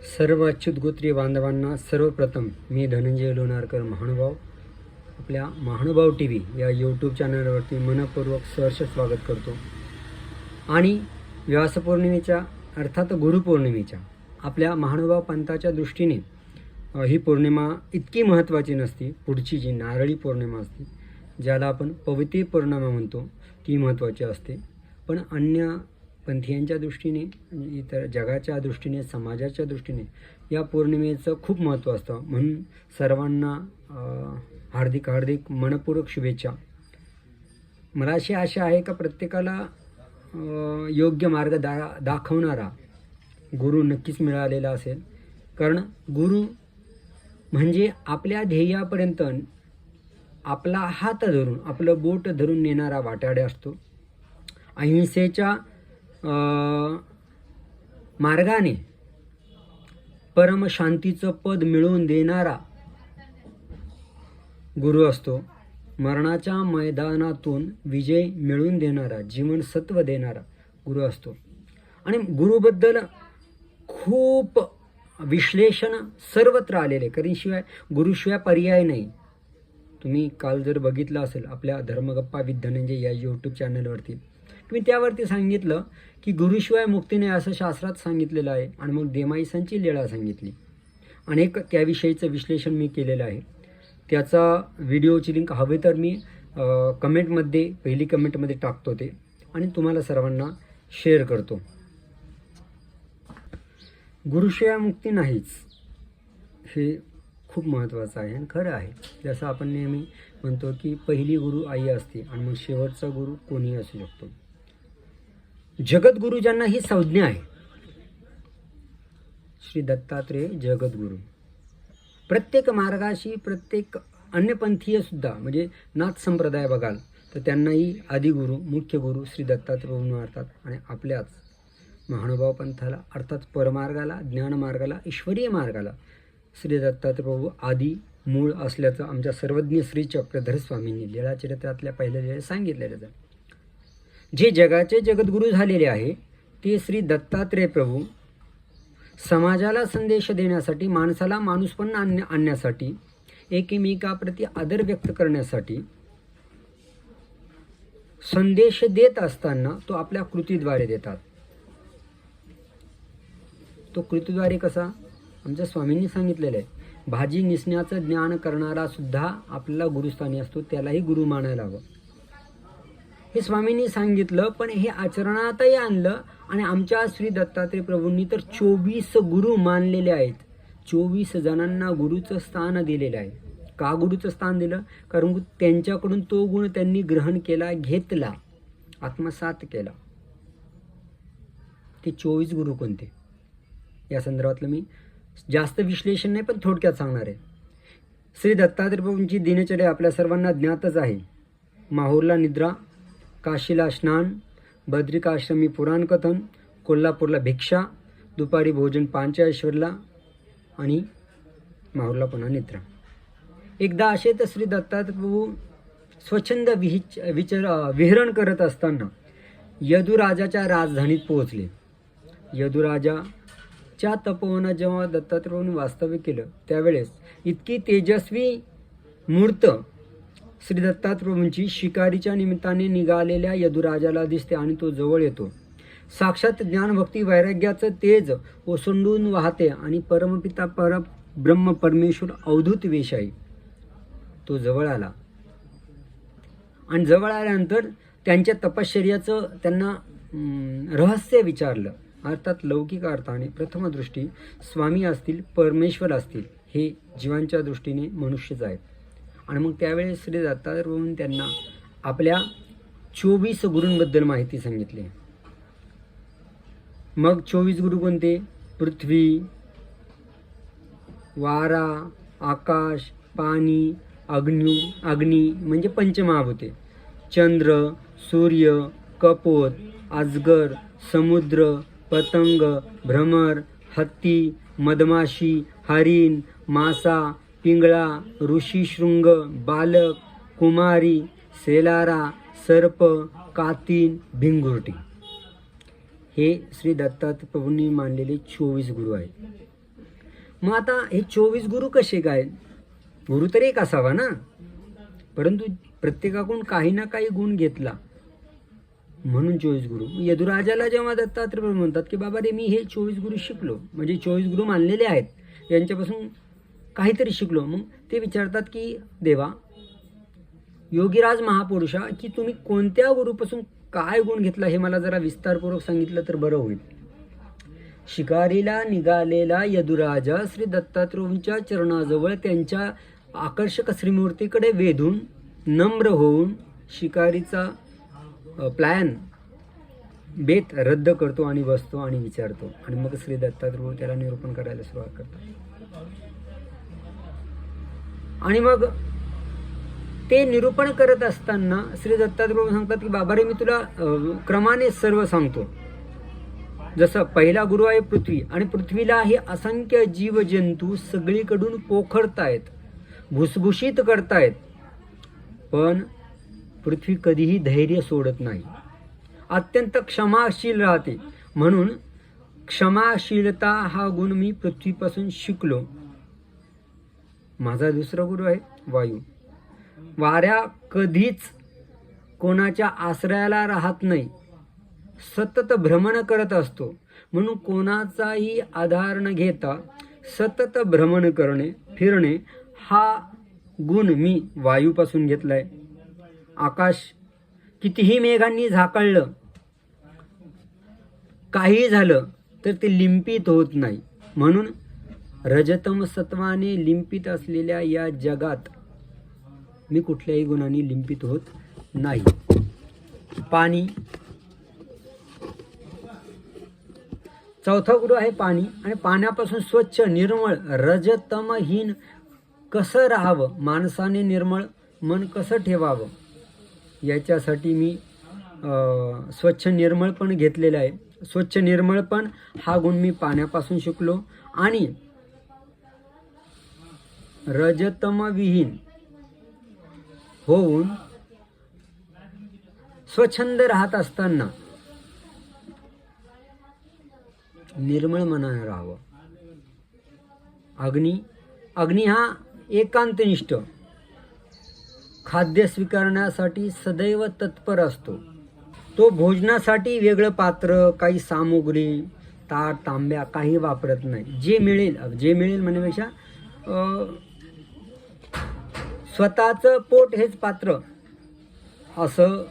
सर्व अच्युत गोत्री बांधवांना सर्वप्रथम मी धनंजय लोणारकर महानुभाव आपल्या महानुभाव टी व्ही या यूट्यूब चॅनलवरती मनपूर्वक सहर्ष स्वागत करतो. आणि व्यासपौर्णिमेच्या अर्थात गुरुपौर्णिमेच्या आपल्या महानुभाव पंथाच्या दृष्टीने ही पौर्णिमा इतकी महत्त्वाची नसती. पुढची जी नारळी पौर्णिमा असते ज्याला आपण पवित्री पौर्णिमा म्हणतो ती महत्त्वाची असते. पण अन्य पंथीयांच्या दृष्टीने आणि इतर जगाच्या दृष्टीने समाजाच्या दृष्टीने या पौर्णिमेचं खूप महत्त्व असतं. म्हणून सर्वांना हार्दिक हार्दिक मनपूर्वक शुभेच्छा. मला अशी आशा आहे का प्रत्येकाला योग्य मार्ग दा दाखवणारा गुरु नक्कीच मिळालेला असेल. कारण गुरु म्हणजे आपल्या ध्येयापर्यंत आपला हात धरून आपलं बोट धरून नेणारा वाटाडे असतो. अहिंसेच्या मार्गाने परमशांतीचं पद मिळवून देणारा गुरु असतो. मरणाच्या मैदानातून विजय मिळवून देणारा जीवनसत्व देणारा गुरु असतो. आणि गुरुबद्दल खूप विश्लेषण सर्वत्र आलेले कारण शिवाय गुरुशिवाय पर्याय नाही. तुम्ही काल जर बघितलं असेल आपल्या धर्मगप्पा विथ धनंजय या यूट्यूब चॅनलवरती मी त्यावरती सांगितलं की गुरुशिवाय मुक्ती नाही असं शास्त्रात सांगितलेलं आहे आणि मग देमाईसांची लीळा सांगितली. अनेक त्याविषयीचं विश्लेषण मी केलेलं आहे. त्याचा व्हिडिओची लिंक हवे तर मी कमेंटमध्ये पहिली कमेंटमध्ये टाकतो ते आणि तुम्हाला सर्वांना शेअर करतो. गुरुशिवाय मुक्ती नाहीच हे खूप महत्त्वाचं आहे आणि खरं आहे. जसं आपण नेहमी म्हणतो की पहिली गुरु आई असते आणि मग शेवटचा गुरु कोणीही असू शकतो. जगद्गुरु ज्यांना ही संज्ञा आहे. श्री दत्तात्रेय जगद्गुरु. प्रत्येक मार्गाशी प्रत्येक अन्यपंथीय सुद्धा म्हणजे नाथ संप्रदाय बघाल तर त्यांनाही आदिगुरु मुख्य गुरु श्री दत्तात्रय म्हणून मारतात आणि आपल्याच महानुभाव पंथाला अर्थात परमार्गाला ज्ञानमार्गाला ईश्वरीय मार्गाला श्री दत्तात्रय प्रभू आदी मूळ असल्याचं आमच्या सर्वज्ञ श्री चक्रधर स्वामींनी लीळाचरित्रातल्या पहिल्या लीळेत सांगितलेलं आहे. जे जगाचे जगद्गुरु झालेले आहे ते श्री दत्तात्रेय प्रभू. समाजाला संदेश देण्यासाठी माणसाला माणूसपण आणण्या आणण्यासाठी एकमेकाप्रती आदर व्यक्त करण्यासाठी संदेश देत असताना तो आपल्या कृतीद्वारे देतात. तो कृतीद्वारे कसा? आमच्या स्वामींनी सांगितलेलं आहे. भाजी निसण्याचं ज्ञान करणारा सुद्धा आपल्याला गुरुस्थानी असतो त्यालाही गुरु मानायला हवं. हे स्वामींनी सांगितलं पण हे आचरणातही आणलं. आणि आमच्या श्री दत्तात्रय प्रभूंनी तर चोवीस गुरु मानलेले आहेत. चोवीस जणांना गुरुचं स्थान दिलेलं आहे. का गुरुचं स्थान दिलं? कारण त्यांच्याकडून तो गुण त्यांनी ग्रहण केला घेतला आत्मसात केला. ते चोवीस गुरु कोणते? या संदर्भातलं मी जास्त विश्लेषण नाही पण थोडक्यात सांगणार आहे. श्री दत्तात्रय प्रभूंची दिनचर्या आपल्या सर्वांना ज्ञातच आहे. माहूरला निद्रा काशीला स्नान बद्रिकाश्रमी पुराणकथन कोल्हापूरला भिक्षा दुपारी भोजन पांचाळेश्वरला आणि माहूरला पुन्हा निद्रा. एकदा असे तर श्री दत्तात्रय स्वच्छंद विहिच विचार विहरण करत असताना यदुराजाच्या राजधानीत पोहोचले. यदुराजाच्या तपोवनात जेव्हा दत्तात्रय वास्तव्य केलं त्यावेळेस इतकी तेजस्वी मूर्त श्री दत्तात्रभूंची शिकारीच्या निमित्ताने निघालेल्या यदुराजाला दिसते आणि तो जवळ येतो. साक्षात ज्ञानभक्ती वैराग्याचं तेज ओसंडून वाहते आणि परमपिता पर ब्रह्म परमेश्वर अवधूत वेश आहे तो जवळ आला. आणि जवळ आल्यानंतर त्यांच्या तपश्चर्याचं त्यांना रहस्य विचारलं. अर्थात लौकिक अर्थाने प्रथमदृष्टी स्वामी असतील परमेश्वर असतील हे जीवांच्या दृष्टीने मनुष्यच आहेत. आणि मग त्यावेळेस श्री दत्तात्रय त्यांना आपल्या चोवीस गुरूंबद्दल माहिती सांगितली. मग चोवीस गुरु कोणते? पृथ्वी वारा आकाश पाणी अग्नी अग्नी म्हणजे पंचमहाभूते. चंद्र सूर्य कपोत अजगर समुद्र पतंग भ्रमर हत्ती मधमाशी हरिण मासा पिंगळा ऋषीशृंग बालक कुमारी सेलारा सर्प कातीन भिंगुर्टी. हे श्री दत्तात प्रभूंनी मानलेले चोवीस गुरु आहेत. मग आता हे चोवीस गुरु कसे काय? गुरु तर एक असावा ना? परंतु प्रत्येकाकडून काही ना काही गुण घेतला. म्हणून चोवीस गुरु. यदुराजाला जेव्हा दत्तात्रय म्हणतात की बाबा रे मी हे चोवीस गुरु शिकलो. म्हणजे चोवीस गुरु मानलेले आहेत. यांच्यापासून काहीतरी शिकलो. मग ते विचारतात की देवा योगीराज महापुरुषा की तुम्ही कोणत्या गुरुपासून काय गुण घेतला हे मला जरा विस्तारपूर्वक सांगितलं तर बरं होईल. शिकारीला निघालेला यदुराजा श्री दत्तात्रयांच्या चरणाजवळ त्यांच्या आकर्षक श्रीमूर्तीकडे वेधून नम्र होऊन शिकारीचा प्लॅन बेत रद्द करतो आणि बसतो आणि विचारतो. आणि मग श्री दत्तात्रू त्याला निरूपण करायला सुरुवात करतो आणि मग ते निरूपण करत असताना श्री दत्तात्रय सांगतात की बाबा रे मी तुला क्रमाने सर्व सांगतो. जसं पहिला गुरु आहे पृथ्वी आणि पृथ्वीला हे असंख्य जीवजंतू सगळीकडून पोखरतायत भुसभुशीत करतायत. पण पृथ्वी कधीही धैर्य सोडत नाही. अत्यंत क्षमाशील राहते. म्हणून क्षमाशीलता हा गुण मी पृथ्वीपासून शिकलो. माझा दुसरा गुरु आहे वायू. वाऱ्या कधीच कोणाच्या आश्रयाला राहत नाही. सतत भ्रमण करत असतो. म्हणून कोणाचाही आधार न घेता सतत भ्रमण करणे फिरणे हा गुण मी वायूपासून घेतलाय. आकाश कितीही मेघांनी झाकळलं काही झालं तर ते लिंपित होत नाही. म्हणून रजतम सत्वाने लिंपित असलेल्या या जगात मी कुठल्याही गुणांनी लिंपित होत नाही. पाणी. चौथा गुरु आहे पाणी आणि पाण्यापासून स्वच्छ निर्मळ रजतमहीन कसं राहावं? माणसाने निर्मळ मन कसं ठेवावं? याच्यासाठी मी स्वच्छ निर्मळ पण घेतलेलं आहे. स्वच्छ निर्मळ पण हा गुण मी पाण्यापासून शिकलो आणि रजतमविहीन होऊन स्वच्छंद राहत असताना निर्मळ मनाने राहावं. अग्नी अग्नी हा एकांतनिष्ठ. खाद्य स्वीकारण्यासाठी सदैव तत्पर असतो. तो भोजनासाठी वेगळं पात्र काही सामुग्री ताट तांब्या काही वापरत नाही. जे मिळेल जे मिळेल म्हणण्यापेक्षा स्वतःचं पोट हेच पात्र. असं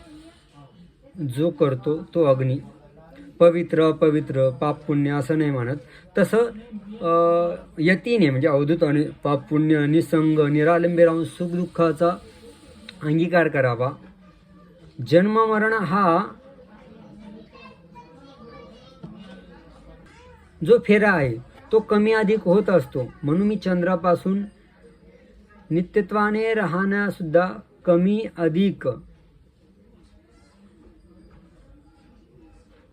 जो करतो तो अग्नी. पवित्र अपवित्र पाप पुण्य असं नाही म्हणत. तसं यतीने म्हणजे अवधूत आणि पाप पुण्य निसंग निरालंबी राहून सुखदुःखाचा अंगीकार करावा. जन्म मरण हा जो फेरा आहे तो कमी अधिक होत असतो. म्हणून मी चंद्रापासून नित्यत्वाने राहण्यासुद्धा कमी अधिक.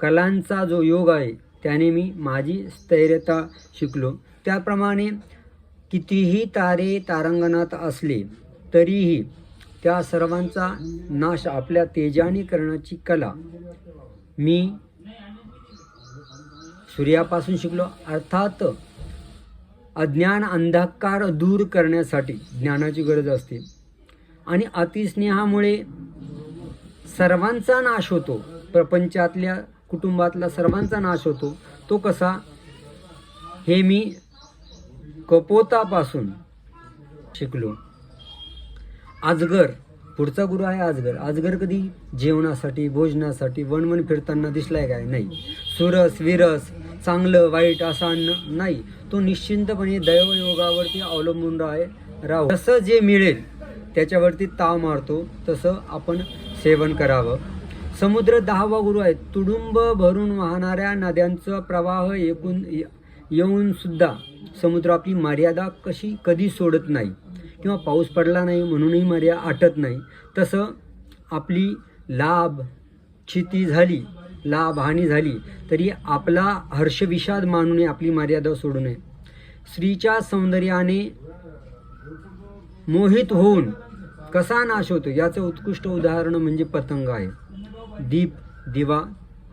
कलांचा जो योग आहे त्याने मी माझी स्थैर्यता शिकलो. त्याप्रमाणे कितीही तारे तारांगणात असले तरीही त्या सर्वांचा नाश आपल्या तेजाने करण्याची कला मी सूर्यापासून शिकलो. अर्थात अज्ञान अंधकार दूर करण्यासाठी ज्ञानाची गरज असते. आणि अतिस्नेहामुळे सर्वांचा नाश होतो. प्रपंचातल्या कुटुंबातला सर्वांचा नाश होतो. तो कसा? हे मी कपोतापासून शिकलो. आजगर पुढचा गुरु आहे आजगर. आजगर कधी? जेवणासाठी भोजनासाठी वणवण फिरताना दिसलाय काय? नाही. सुरस विरस चांगलं वाईट असं अन्न नाही. तो निश्चिंतपणे दैवयोगावरती अवलंबून राह राहू. जसं जे मिळेल त्याच्यावरती ताव मारतो तसं आपण सेवन करावं. समुद्र दहावा गुरु आहे तुडुंब भरून वाहणाऱ्या नद्यांचा प्रवाह एकूण येऊन सुद्धा समुद्र आपली मर्यादा कशी कधी सोडत नाही. किंवा पाऊस पडला नाही म्हणूनही मर्यादा आटत नाही. तसं आपली लाभ क्षिती झाली लाभहानी झाली तरी आपला हर्षविषाद मानू नये आपली मर्यादा सोडू नये. स्त्रीच्या सौंदर्याने मोहित होऊन कसा नाश होतो? याचं उत्कृष्ट उदाहरण म्हणजे पतंग आहे. दीप दिवा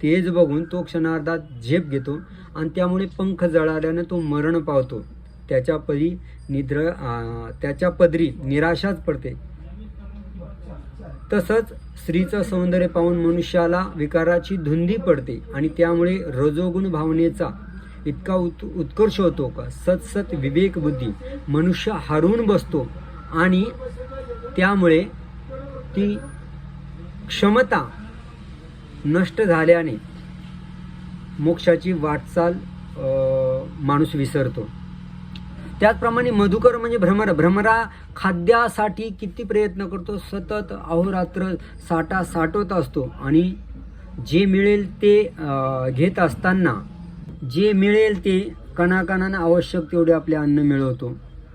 तेज बघून तो क्षणार्धात झेप घेतो आणि त्यामुळे पंख जळाल्याने तो मरण पावतो. त्याच्या परी निद्र त्याच्या पदरी निराशाच पडते. तसंच स्त्रीचं सौंदर्य पाहून मनुष्याला विकाराची धुंदी पडते आणि त्यामुळे रजोगुण भावनेचा इतका उत् उत्कर्ष होतो का? सतसत विवेक बुद्धी. मनुष्य हरवून बसतो आणि त्यामुळे ती क्षमता नष्ट झाल्याने मोक्षाची वाटचाल माणूस विसरतो. त्याचप्रमाणे मधुकर म्हणजे भ्रमर. भ्रमरा खाद्यासाठी किती प्रयत्न करतो? सतत अहोरात्र साठा साठवत असतो. आणि जे मिळेल ते घेत असताना जे मिळेल ते कणाकणानं आवश्यक तेवढे आपले अन्न मिळवतो.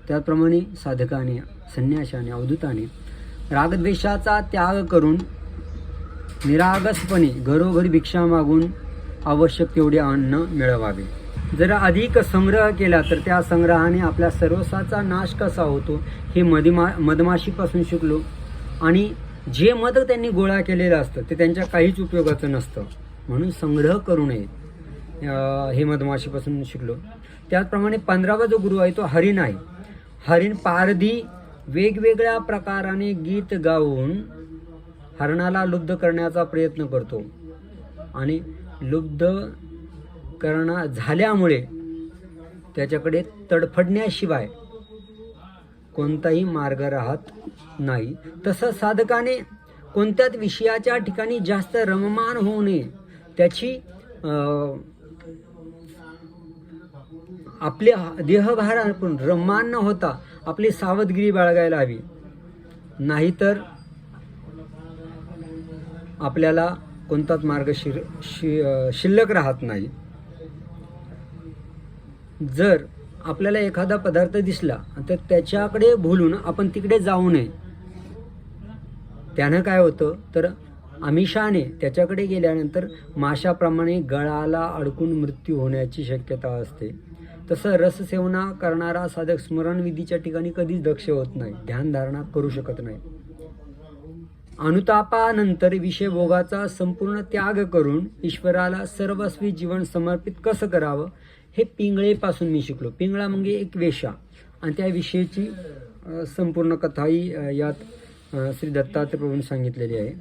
त्याचप्रमाणे साधकाने संन्याशाने अवधूताने. रागद्वेषाचा त्याग करून निरागसपणे घरोघरी भिक्षा मागून आवश्यक तेवढे अन्न मिळवावे. जर अधिक संग्रह केला तर त्या संग्रहाने आपल्या सर्वसाचा नाश कसा होतो हे मधमा मधमाशीपासून शिकलो. आणि जे मध त्यांनी गोळा केलेलं असतं ते त्यांच्या काहीच उपयोगाचं नसतं. म्हणून संग्रह करू नये. हे मधमाशीपासून शिकलो. त्याचप्रमाणे पंधरावा जो गुरु आहे तो हरिण आहे. हरिण पारधी वेगवेगळ्या प्रकाराने गीत गाऊन हरणाला लुब्ध करण्याचा प्रयत्न करतो. आणि लुब्ध करणा झाल्यामुळे त्याच्याकडे तडफडण्याशिवाय कोणताही मार्ग राहत नाही. तसं साधकाने कोणत्याच विषयाच्या ठिकाणी जास्त रममान होऊ नये. त्याची आपले देहभार आपण रममान न होता आपली सावधगिरी बाळगायला हवी. नाहीतर आपल्याला कोणताच मार्ग शिर शि शिल्लक राहत नाही. जर आपल्याला एखादा पदार्थ दिसला तर त्याच्याकडे भुलून आपण तिकडे जाऊ नये. त्यानं काय होतं तर आमिषाने त्याच्याकडे गेल्यानंतर माशाप्रमाणे गळाला अडकून मृत्यू होण्याची शक्यता असते. तसं रससेवना करणारा साधक स्मरणविधीच्या ठिकाणी कधीच दक्ष होत नाही. ध्यानधारणा करू शकत नाही. अनुतापानंतर विषयभोगाचा संपूर्ण त्याग करून ईश्वराला सर्वस्वी जीवन समर्पित कसं करावं हे पिंगळेपासून मी शिकलो. पिंगळा म्हणजे एक वेशा आणि त्या विषयीची संपूर्ण कथाही ही यात श्री दत्तात्रयप्रभूंनी सांगितलेली आहे.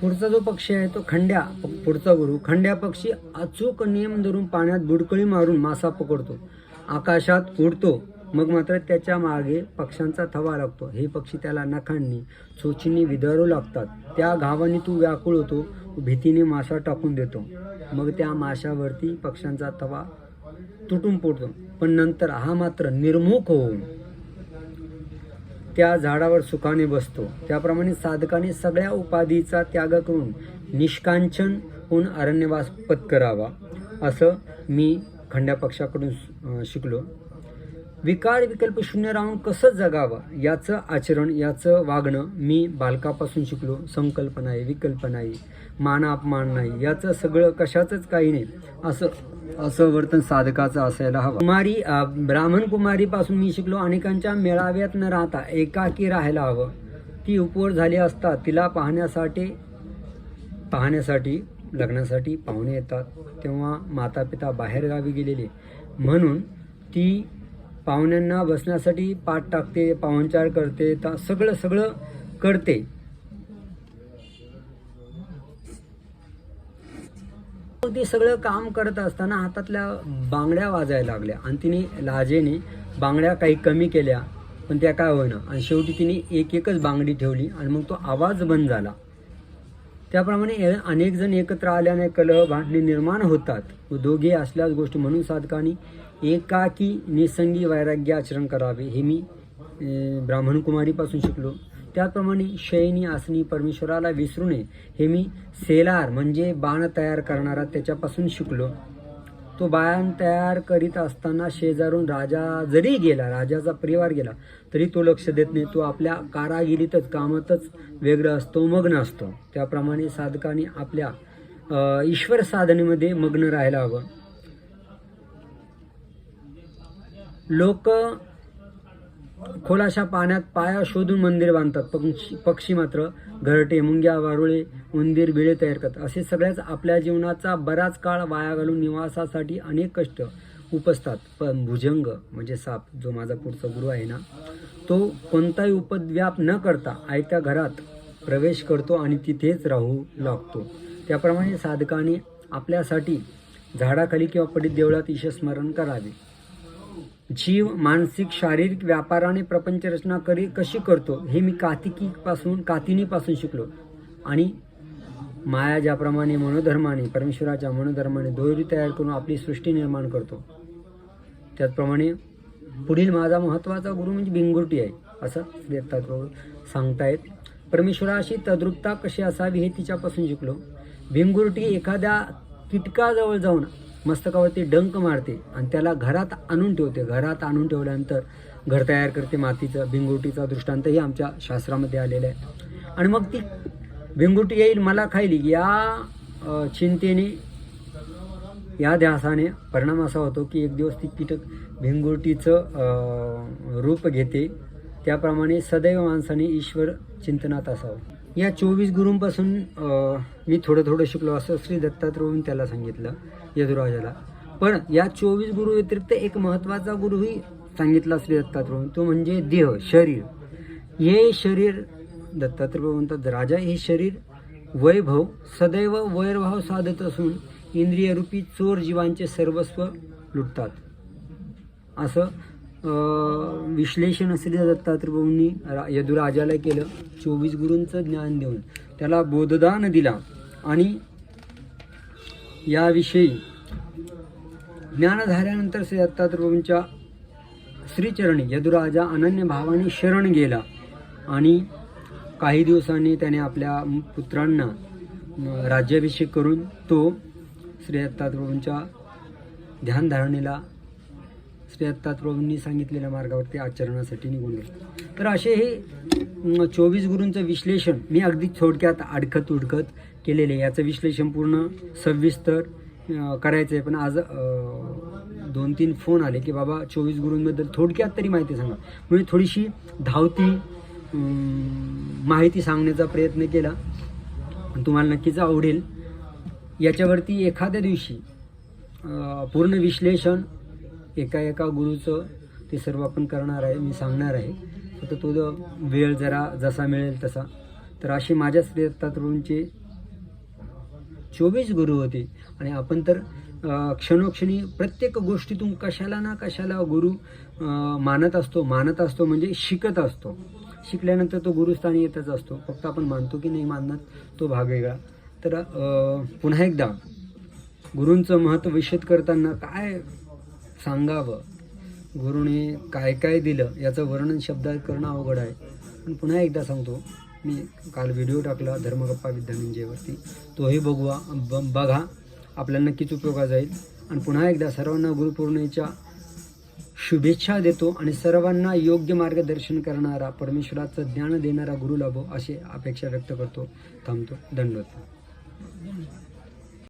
पुढचा जो पक्षी आहे तो खंड्या पुढचा गुरु. खंड्या पक्षी अचूक नियम धरून पाण्यात बुडकळी मारून मासा पकडतो. आकाशात उडतो. मग मात्र त्याच्यामागे पक्ष्यांचा थवा लागतो. हे पक्षी त्याला नखांनी चोचींनी विदारू लागतात. त्या घावाने तू व्याकुळ होतो. भीतीने मासा टाकून देतो. मग त्या माशावरती पक्ष्यांचा थवा तुटून पडतो पण नंतर हा मात्र निर्मुख होऊन त्या झाडावर सुखाने बसतो. त्याप्रमाणे साधकाने सगळ्या उपाधीचा त्याग करून निष्कांचन होऊन अरण्यवास पत्करावा. असं मी खंड्या पक्षाकडून शिकलो. विकार विकल्प शून्य राहून कसं जगावं याचं आचरण याचं वागणं मी बालकापासून शिकलो. संकल्प नाही विकल्प नाही मान अपमान नाही. याचं सगळं कशाचंच काही नाही. असं असं वर्तन साधकाचं असायला हवं. कुमारी ब्राह्मण कुमारीपासून मी शिकलो. अनेकांच्या मेळाव्यात न राहता एकाकी राहायला हवं. ती उपवर झाली असता तिला पाहण्यासाठी पाहण्यासाठी लग्नासाठी पाहुणे येतात. तेव्हा माता पिता बाहेरगावी गेलेले. म्हणून ती पाहुण्यांना बसण्यासाठी पाठ टाकते पाहुणचार करते ता सगळं सगळं करते. ते सगळं काम करत असताना हातातल्या बांगड्या वाजायला लागल्या. आणि तिने लाजेने बांगड्या काही कमी केल्या पण त्या काय होईना. आणि शेवटी तिने एक एकच बांगडी ठेवली आणि मग तो आवाज बंद झाला. त्याप्रमाणे अनेक जण एकत्र आल्याने कलह भांडणे निर्माण होतात. व दोघे असल्याच गोष्टी म्हणून साधकांनी एकाकी निसंगी वैराग्य आचरण करावे हे मी ब्राह्मण कुमारीपासून शिकलो. त्याचप्रमाणे शयनी आसनी परमेश्वराला विसरू नये हे मी सेलार म्हणजे बाण तयार करणारा त्याच्यापासून शिकलो. तो बाण तयार करीत असताना शेजारून राजा जरी गेला राजाचा परिवार गेला तरी तो लक्ष देत नाही. तो आपल्या कारागिरीतच कामातच वेगळं असतो मग्न असतो. त्याप्रमाणे साधकाने आपल्या ईश्वर साधनेमध्ये मग्न राहायला हवं. लोक खोलाशा पाण्यात पाया शोधून मंदिर बांधतात. पक्षी पक्षी मात्र घरटे मुंग्या वारुळे उंदीर बिळे तयार करतात. असे सगळ्याच आपल्या जीवनाचा बराच काळ वाया घालून निवासासाठी अनेक कष्ट उपसतात. पण भुजंग म्हणजे साप जो माझा पुढचा गुरु आहे ना तो कोणताही उपद्व्याप न करता आयत्या घरात प्रवेश करतो आणि तिथेच राहू लागतो. त्याप्रमाणे साधकाने आपल्यासाठी झाडाखाली किंवा पडीत देवळात ईशस्मरण करावे. जीव मानसिक शारीरिक व्यापाराने प्रपंच रचना करी कशी करतो हे मी कातिकीपासून कातिनीपासून शिकलो. आणि माया ज्याप्रमाणे मनोधर्माने परमेश्वराच्या मनोधर्माने दोरी तयार करून आपली सृष्टी निर्माण करतो त्याचप्रमाणे पुढील माझा महत्त्वाचा गुरु म्हणजे बिंगुरटी आहे असं देतात सांगतायत परमेश्वराशी तद्रुपता कशी असावी हे तिच्यापासून शिकलो. भिंगुरटी एखाद्या कीटकाजवळ जाऊन मस्तकावरती डंक मारते आणि त्याला घरात आणून ठेवते. घरात आणून ठेवल्यानंतर घर तयार करते मातीचं भिंगुटीचा दृष्टांतही आमच्या शास्त्रामध्ये आलेला आहे. आणि मग ती भिंगुटी येईल मला खायली. या चिंतेने या ध्यासाने परिणाम असा होतो की एक दिवस ती कीटक भिंगुटीचं रूप घेते. त्याप्रमाणे सदैव माणसाने ईश्वर चिंतनात असावं. या चोवीस गुरूंपासून मी थोडं थोडं शिकलो असं श्री दत्तात्रयहून त्याला सांगितलं यदुराजाला. पण या चोवीस गुरु व्यतिरिक्त एक महत्त्वाचा गुरुही सांगितला श्री दत्तात्रय तो म्हणजे देह शरीर. हे शरीर दत्तात्रय म्हणतात राजा हे शरीर वैभव सदैव वैरभाव साधत असून इंद्रियरूपी चोर जीवांचे सर्वस्व लुटतात. असं विश्लेषण श्री दत्तात्रयभूंनी रा- यदुराजाला केलं चोवीस गुरूंचं ज्ञान देऊन. त्याला बोधदान दिला आणि याविषयी ज्ञान झाल्यानंतर श्री दत्तात्रयभूंच्या श्रीचरणी यदुराजा अनन्य भावाने शरण गेला आणि काही दिवसांनी त्याने आपल्या पुत्रांना राज्याभिषेक करून तो श्री दत्तात्रयभूंच्या ध्यानधारणेला श्री दत्तात्रयभूंनी सांगितलेल्या मार्गावरती आचरणासाठी निघून गेले. तर असे हे चोवीस गुरूंचं विश्लेषण मी अगदी थोडक्यात अडखत उडखत केलेले आहे. याचं विश्लेषण पूर्ण सविस्तर करायचं आहे पण आज दोन तीन फोन आले की बाबा चोवीस गुरूंबद्दल थोडक्यात तरी माहिती सांगा. म्हणजे थोडीशी धावती माहिती सांगण्याचा प्रयत्न केला. तुम्हाला नक्कीच आवडेल. याच्यावरती एखाद्या दिवशी पूर्ण विश्लेषण एका एका गुरुचं ते सर्व आपण करणार आहे मी सांगणार आहे. फक्त तो जो वेळ जरा जसा मिळेल तसा. तर अशी माझ्या श्री दत्तात्रयूंचे चोवीस गुरु होते. आणि आपण तर क्षणोक्षणी प्रत्येक गोष्टीतून कशाला ना कशाला गुरु मानत असतो. मानत असतो म्हणजे शिकत असतो. शिकल्यानंतर तो गुरुस्थानी येतच असतो. फक्त आपण मानतो की नाही मानत तो भाग वेगळा. तर पुन्हा एकदा गुरूंचं महत्त्व विषद करताना काय सांगावं. गुरुने काय काय दिलं याचं वर्णन शब्दात करणं अवघड आहे. पण पुन्हा एकदा सांगतो मी काल व्हिडिओ टाकला धर्मगप्पा विद्यानंजेवरती तोही बघवा ब बघा. आपल्याला नक्कीच उपयोगात जाईल. आणि पुन्हा एकदा सर्वांना गुरुपौर्णिमेच्या शुभेच्छा देतो आणि सर्वांना योग्य मार्गदर्शन करणारा परमेश्वराचं ज्ञान देणारा गुरु लाभो अशी अपेक्षा व्यक्त करतो थांबतो. धन्यवाद.